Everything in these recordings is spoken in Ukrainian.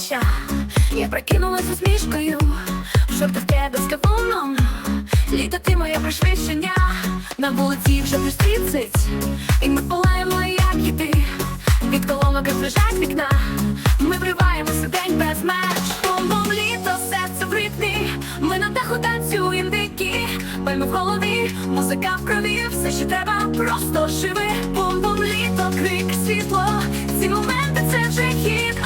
обличчя. Я прикинулась з усмішкою, в шортах тебе з кавуном. Літо ти моє пришвидшення, на вулиці вже плюс 30 І ми палаємо, як іти, від колонок і лежать вікна. Ми вриваємося день без меж. Бум-бум, літо, серце в ритмі. Ми на даху танцюємо дикі. Пальми в голові, музика в крові, все що треба, просто живи. Бум-бум, літо, крик, світло. Ці моменти це вже хіт.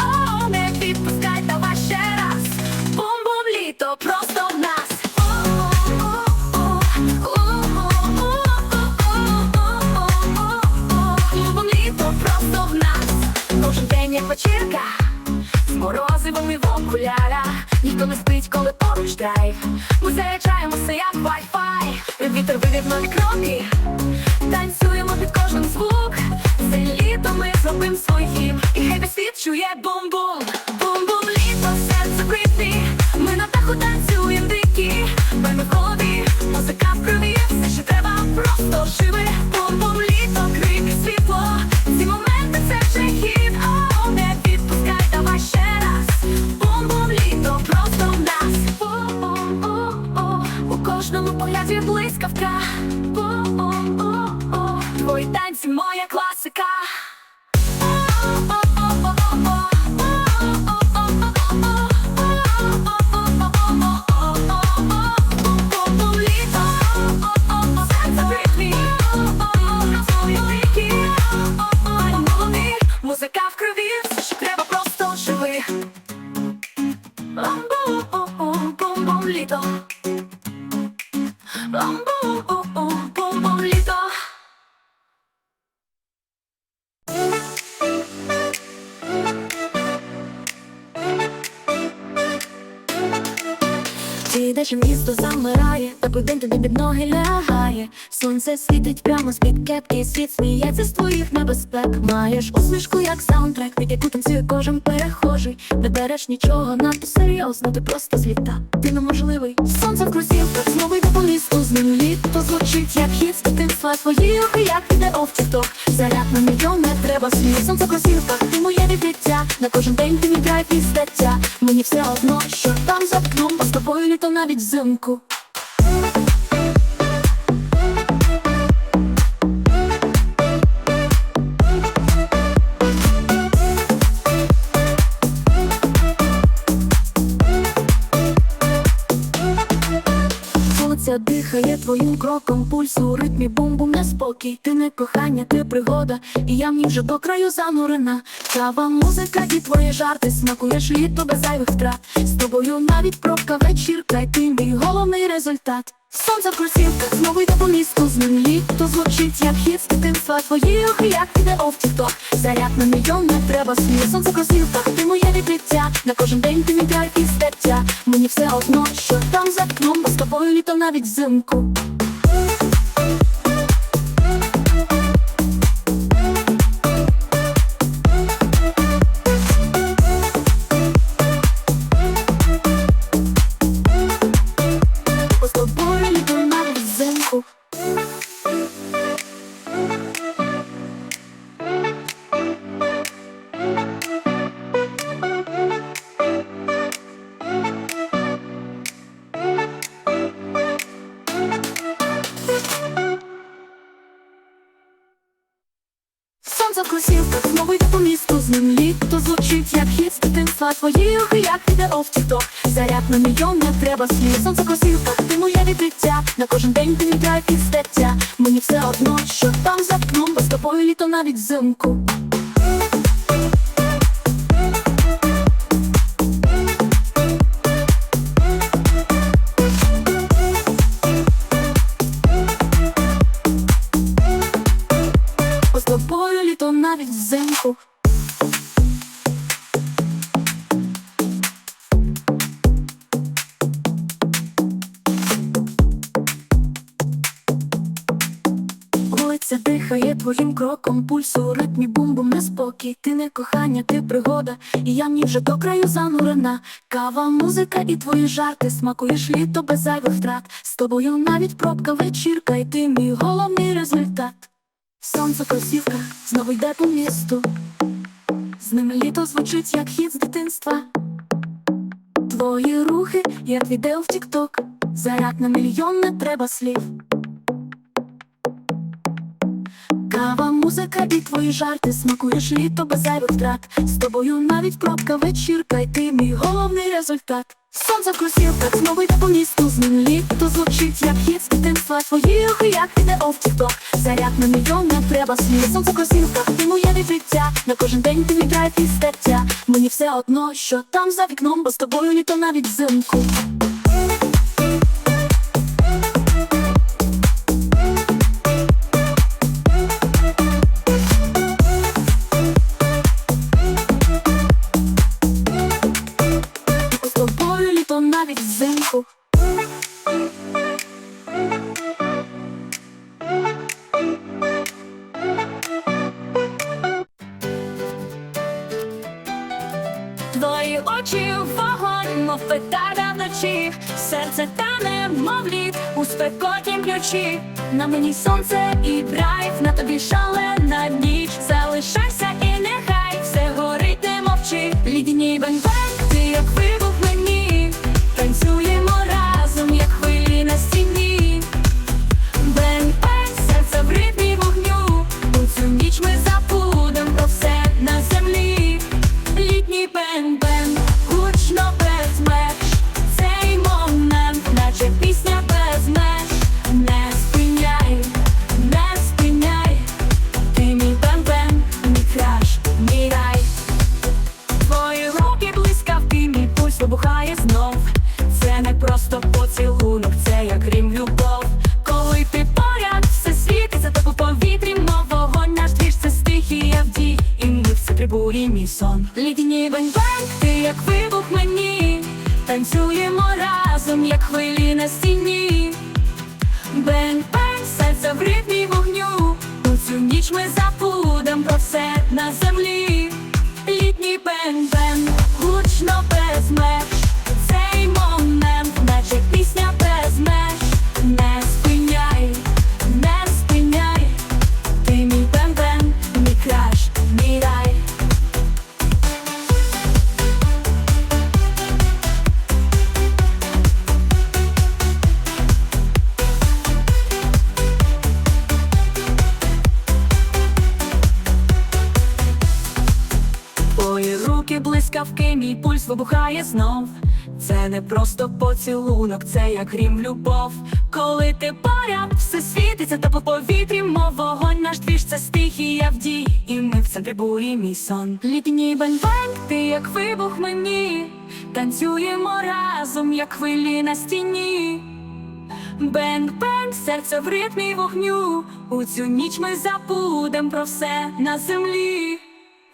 Морозивом і в окулярах. Ніхто не спить, коли поруч драйв. Ми заряджаємося як вай-фай Вітер вивів нові кроки. Танцюємо під кожен звук. Це літо ми зробим своїм І хай світ чує бум-бум. Бум-бум, літо, серце в Ми на даху танцюємо день тобі під ноги лягає. Сонце світить прямо з-під кепки, світ сміється з твоїх небезпек. Маєш усмішку, як саундтрек, від яку танцює кожен перехожий. Не береш нічого надто серйозно, ти просто зліта. Ти неможливий. Сонце в кросівках, знову йде по місту з ним літо звучить, як хіт з дитинства. Твої очі, як відео в тікток. Заряд на мільйон не треба сміх. Сонце в кросівках, ти моє відкриття. На кожен день ти мій драйв і стаття. Мені все одно, що там за вікном, бо з тобою літо навіть взимку. Дихає твоїм кроком, пульс у ритмі бум-бум неспокій. Ти не кохання, ти пригода, і я в ній вже до краю занурена. Кава, музика і твої жарти, смакуєш літо без зайвих втрат. З тобою навіть пробка вечірка, і ти мій головний результат. Сонце в кросівках, знову йде по місту з ним літо звучить, як хід з дитинства Твої рухи, як відео в тікток Заряд на мільйон не треба сміх Сонце в кросівках, ти моє відкриття. На кожен день ти мій драйв і стаття Мені все одно, що там за окном, Бо з тобою літо навіть взимку навіть взимку Вулиця дихає твоїм кроком, пульс у ритмі бум-бум неспокій. Ти не кохання, ти пригода, і я в ній вже до краю занурена. Кава, музика і твої жарти, смакуєш літо без зайвих втрат. З тобою навіть пробка вечірка, і ти мій головний результат. Сонце в знову йде по місту. З ними літо звучить, як хіт з дитинства. Твої рухи, як відео в Тікток, заряд на мільйон не треба слів. Кава, музика і твої жарти смакуєш літо без зайвих втрат. З тобою навіть пробка вечірка, і ти мій головний результат. Сонце в кросівках знову йде по місту Змін літо звучить як хіт з дитинства Твої рухи як відео в тікток Заряд на мільйон не треба слів Сонце в кросівках, ти моє відкриття На кожен день ти мій і стаття Мені все одно, що там за вікном Бо з тобою літо навіть взимку. З тобою навіть взимку Твої очі вогонь, мов петарда вночі, серце тане, мов лід, у спекотнім ключі. На мені сонце і драйв, на тобі шалена хвилі на стіні Літній бень-бень, ти як вибух мені, танцюємо разом, як хвилі на стіні. Бенг-бенг, серце в ритмі вогню. У цю ніч ми забудем про все на землі.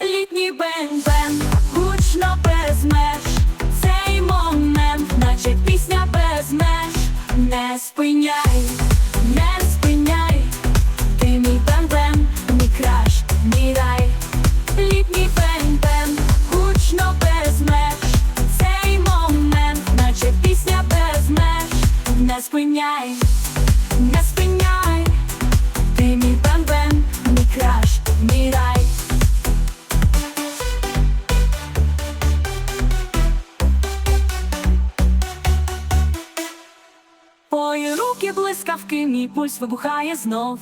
Літній бен-бен, гучно без меж Цей момент, наче пісня без меж Не спиняй, спиняй, не спиняй Ти мій бен-бен, мій краш, мій рай Твої руки блискавки, мій пульс вибухає знов.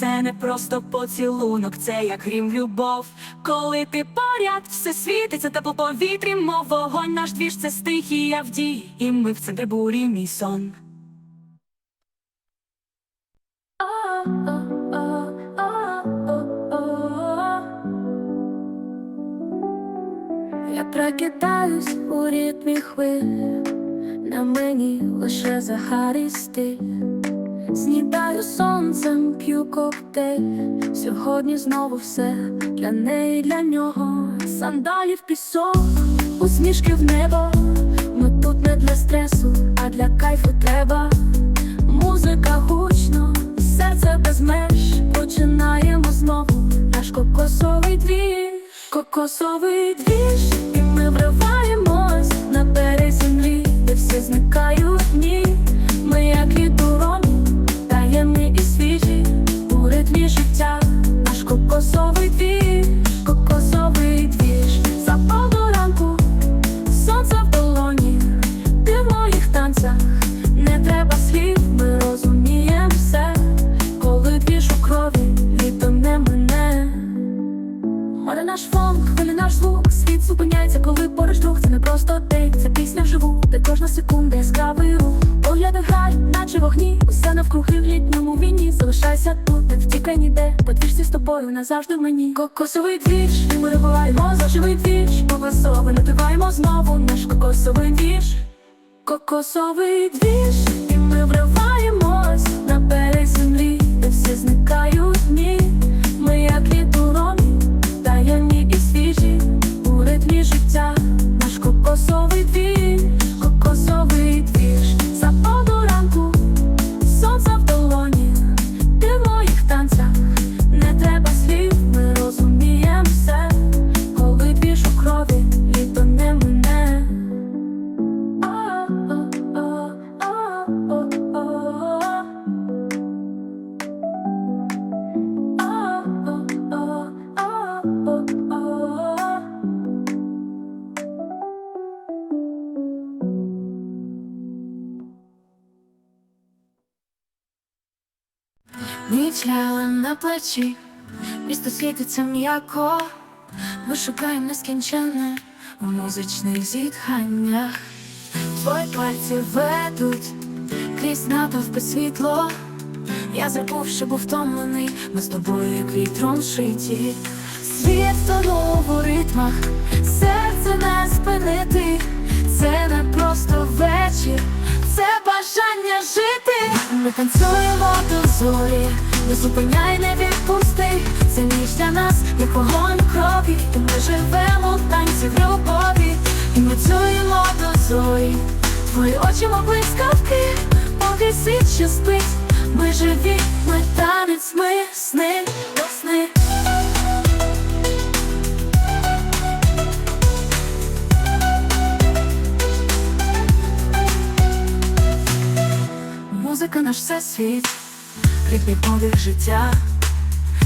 Це не просто поцілунок, це як грім любов. Коли ти поряд, все світиться, та по повітрі, мов вогонь наш двіж, це стихія в дій, і ми в центрі бурі, мій сон. Я прокидаюсь у ритмі хвиль, на мені лише загаристий. Снідаю сонцем, п'ю коктейль. Сьогодні знову все для неї, для нього. Сандалі в пісок, усмішки в небо. Ми тут не для стресу, а для кайфу треба. Музика гучно, серце без меж. Починаємо знову. Наш кокосовий двір, кокосовий двіж, Ніч ляла на плечі, місто світиться м'яко, ми шукаємо нескінченне у музичних зітханнях. Твої пальці ведуть крізь натовпи світло. Я забув, що був втомлений, ми з тобою як вітром шиті. Світ тонув у ритмах, серце не спинити. Це не просто вечір, це бажання жити. Ми танцюємо до зорі, не зупиняй, не відпусти. Це ніч для нас, як вогонь крові. І ми живемо в танці в любові. І ми цюємо до зорі. Твої очі мов блискавки, поки світ ще спить. Ми живі, ми танець, ми сни, до сни. Музика наш всесвіт, ритмі подих життя.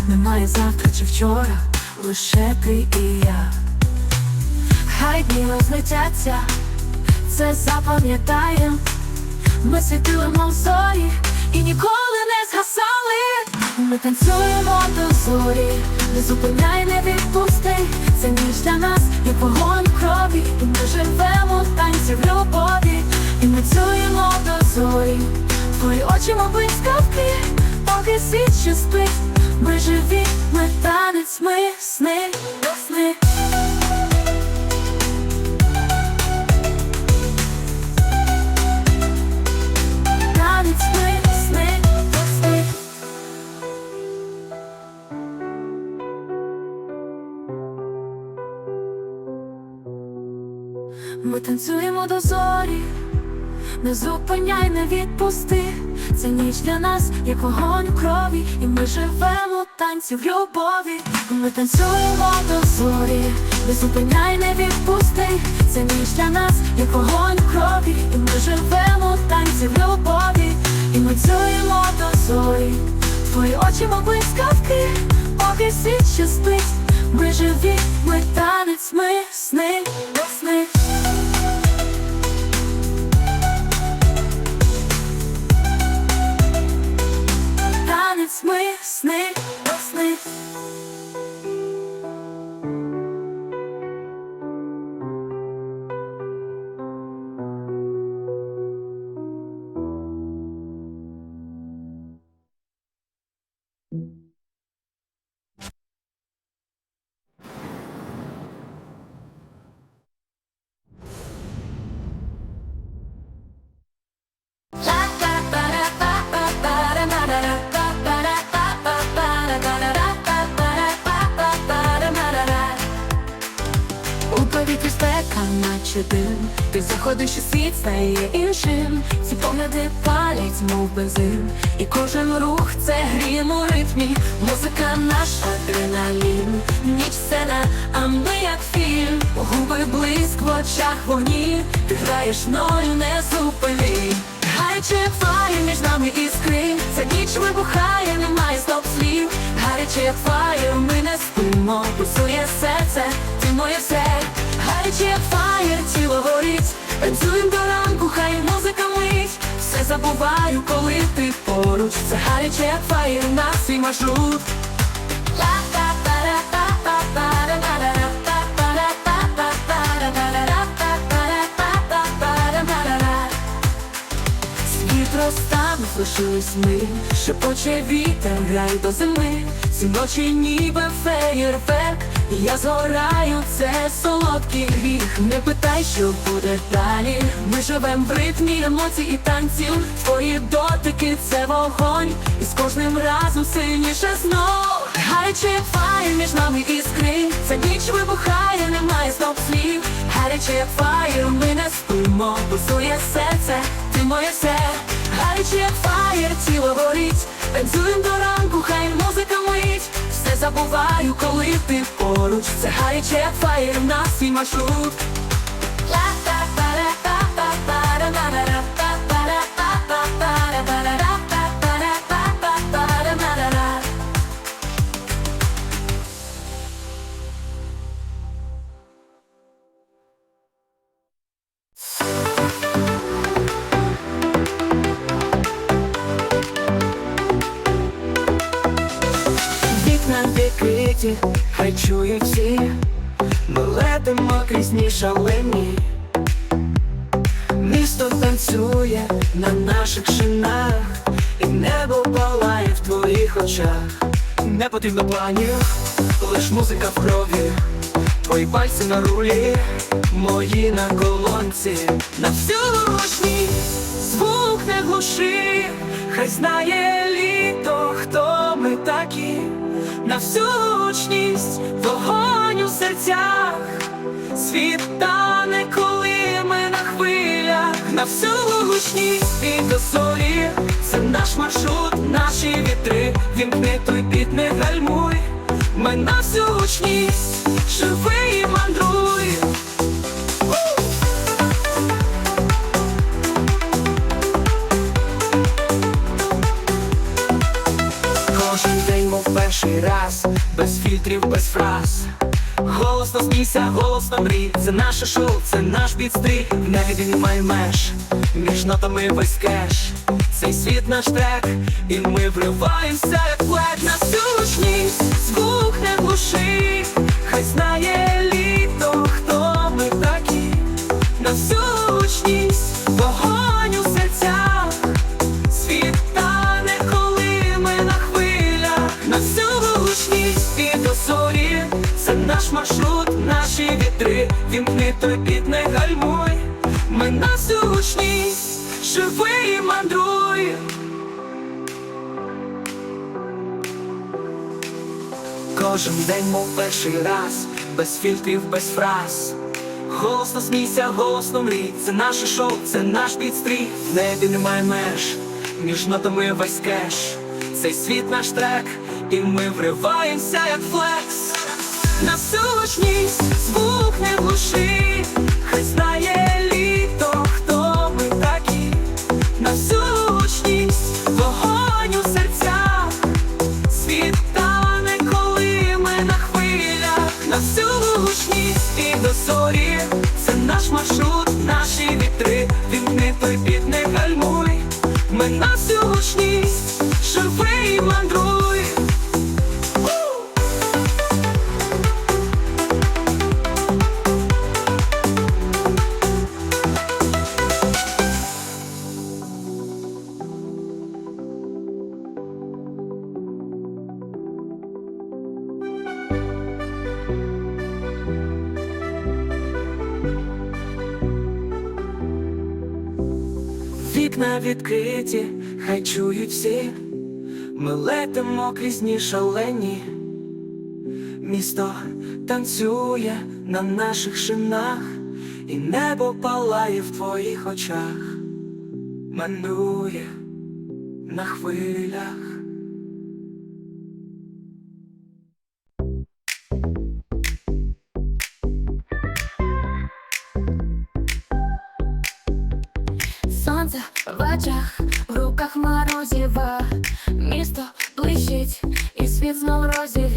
Немає завтра чи вчора, лише ти і я. Хай дні розлетяться, це запам'ятаєм. Ми світили, мов зорі, і ніколи не згасали. Ми танцюємо до зорі, не зупиняй, не відпусти. Це ніч для нас, як вогонь крові. І ми живемо в танці в любові. І ми цюємо до зорі. Твої очі мов блискавки, поки світ ще спить. Ми живі, ми танець, ми сни, сни. Ми танцюємо до зорі, не зупиняй, не відпусти. Це ніч для нас, як вогонь в крові, і ми живемо в танці в любові. Ми танцюємо до зорі, не зупиняй, не відпусти. Це ніч для нас, як вогонь в крові, і ми живемо в танці в любові. І ми цюємо до зорі. Твої очі мов блискавки, поки світ ще спить. Ми живі, ми танець, ми сни, сни. Танець, ми сни, до сни. Наче дим. Ти заходиш і світ стає іншим. Ці погляди палять, мов бензин І кожен рух це грім у ритмі. Музика наш адреналін. Ніч сцена, а ми як фільм. Губи блиск в очах вогні. Ти граєш мною, не зупини. Як фаєр між нами іскри. Ця ніч вибухає, немає стоп слів. Гаряче як ми не спимо. Пульсує серце, ти моє все Як фаєр, тіло горить. Танцюєм до ранку, хай музика мить. Все забуваю, коли ти поруч. Це гаряче фаєр, на свій маршрут розтанув лишились ми, шепоче вітер, грай до зими, ці ночі ніби феєрверк, я згораю, це солодкий гріх. Не питай, що буде далі. Ми живем в ритмі емоцій і танців. Твої дотики це вогонь, і з кожним разом сильніше знов. Як фаєр між нами іскри, ця ніч вибухає, немає стоп слів. Гаряче фаєр, ми не спимо, пульсує серце, ти моє все. Гаряче фаєр, тіло горить, танцюєм до ранку, хай музика мить. Забуваю, коли ти поруч. Це гаряче як фаєр, на свій маршрут. Відкриті, хай чують всі, ми летимо крізь шалені. Місто танцює на наших шинах, і небо палає в твоїх очах. Не потрібно планів, лиш музика в крові, твої пальці на рулі, мої на колонці, на всю гучні, звук не глуши, хай знає літо, хто ми такі, на всю гучність, вогонь у серцях. Світ тане, коли ми на хвилях, на всю гучність і до солі, це наш маршрут, наші вітри, вімкни той біт, не гальмуй, ми на всю гучність, живи і мандруй. Перший раз, без фільтрів, без фраз. Голосно смійся, голосно мрій, це наше шоу, це наш підстрій В небі немає меж, між нотами весь кеш. Цей світ наш трек, і ми вриваємося, як флет на всю гучність, звук не глуши, хай знає літо, наш маршрут, наші вітри, вімкни той біт, не гальмуй, ми на всю гучність, живи і мандруй. Кожен день, мов перший раз, без фільтрів, без фраз. Голосно смійся, голосно мрій, це наше шоу, це наш підстрій, в небі немає меж, між нотами весь кеш, цей світ наш трек, і ми вриваємося, як флекс. На всю гучність, не глуши, хай знає літо, хто ми такі, на всю вогонь у серцях. Світ тане, коли ми на хвилях, на всю і до це наш маршрут, наші вітри, вімкни той біт, не гальмуй, ми на всю гучність, чують всі, ми летимо крізь дні шалені. Місто танцює на наших шинах, і небо палає в твоїх очах, манує на хвилях. Сонце в очах, морозива. Місто блищить і світ знов розігрів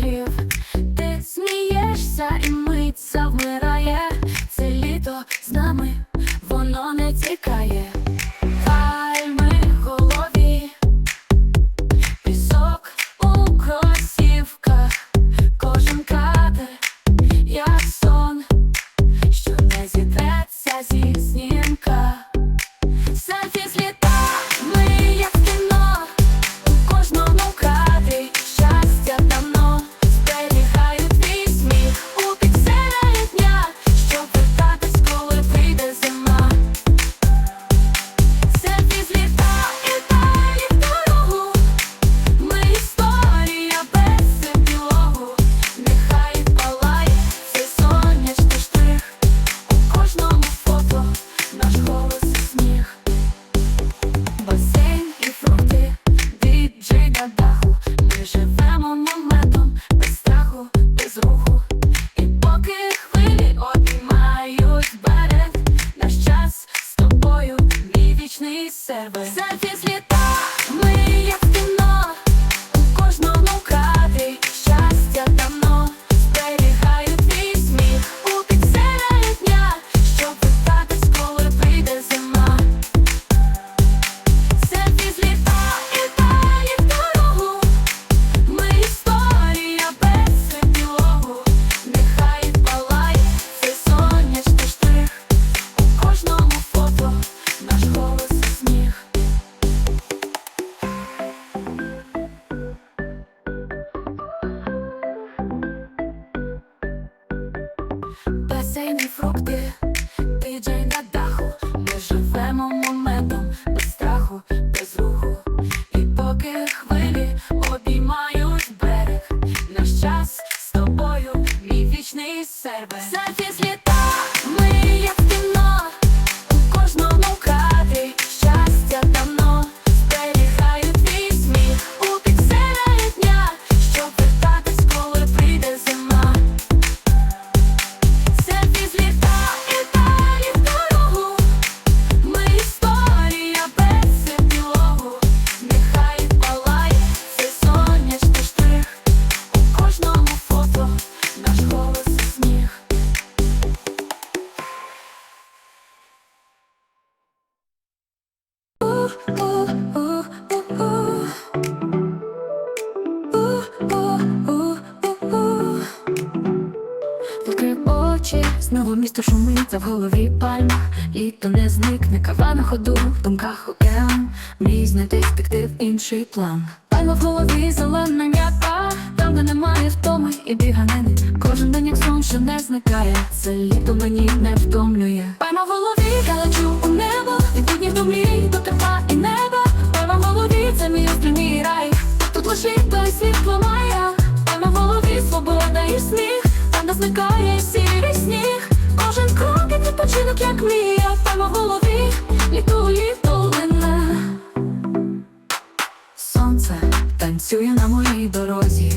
інший план. працює на моїй дорозі.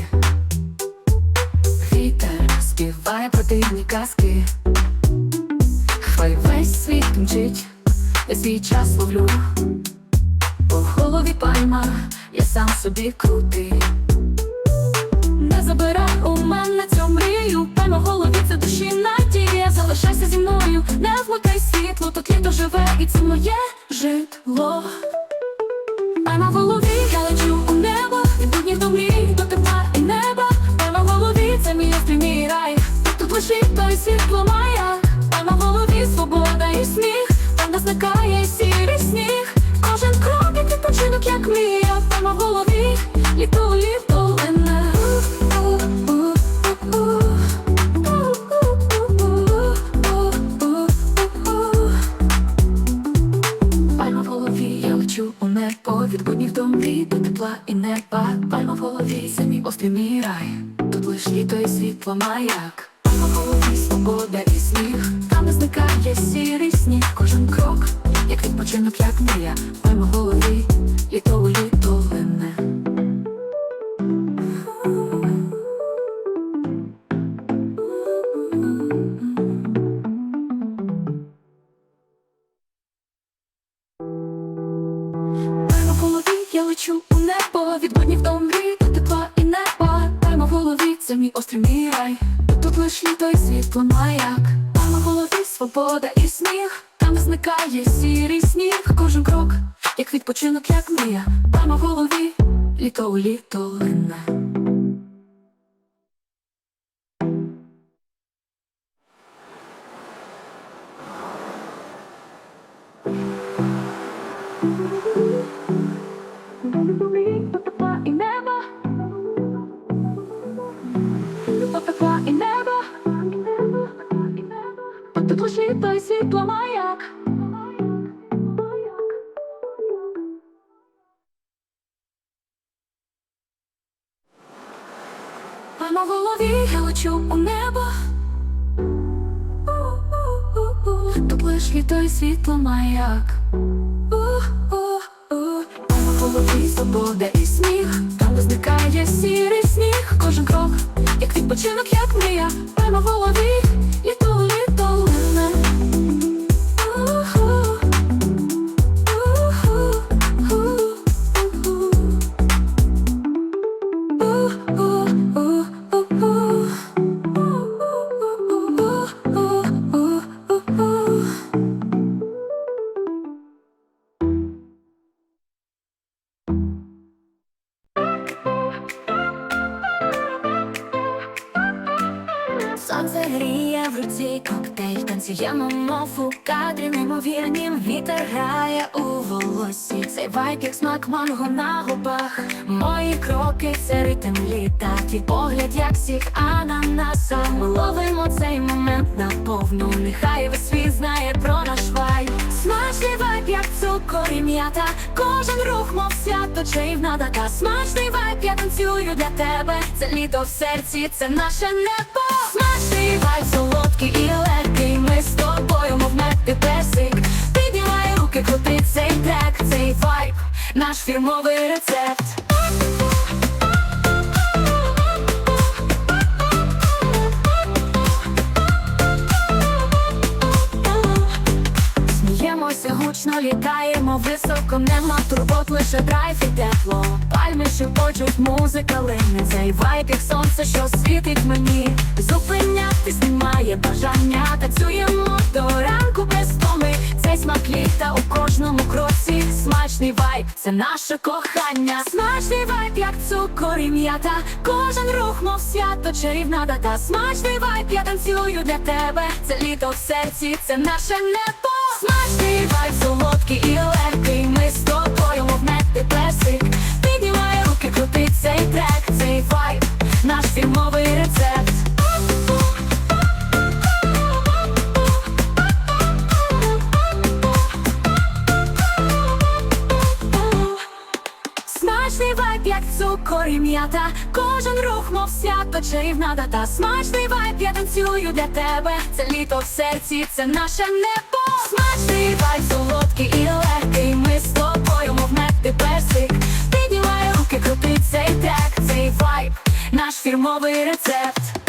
і неба, пальма в голові, самі острівний рай, тут лиш літо і світло маяк. little little Anna. Манго на губах. Мої кроки це ритм літа, твій погляд, як сік ананаса. Ми ловимо цей момент наповну, нехай весь світ знає про наш вайб. Смачний вайб, як цукор і м'ята, кожен рух, мов свято, чаївна дата. Смачний вайб, я танцюю для тебе. Це літо в серці, це наше небо. Смачний вайб, солодкий і легкий. Ми з тобою, мов мед і персик. Піднімай руки, крути цей трек, цей вайб, наш фірмовий рецепт. Гучно літаємо високо, нема турбот, лише драйв і тепло. Пальми шепочуть, музика лине Цей вайб, як сонце, що світить мені. Зупинятись немає бажання, танцюємо до ранку без томи. Цей смак літа у кожному кроці. Смачний вайб, це наше кохання. Смачний вайб, як цукор і м'ята. Кожен рух, мов свято, чарівна дата. Смачний вайб, я танцюю для тебе. Це літо в серці, це наше небо. Смачний вайб, солодкий і легкий. Ми з тобою, мов мед і персик. Піднімай руки, крути цей трек, цей вайб, наш фірмовий рецепт. Смачний вайб, як цукор і м'ята Кожен рух, мов свято, чарівна дата Смачний вайб, я танцюю для тебе Це літо в серці, це наше небо Смачний солодкий і легкий Ми з тобою, мов мед персик. Піднімай руки, крути цей трек, цей вайб Наш фірмовий рецепт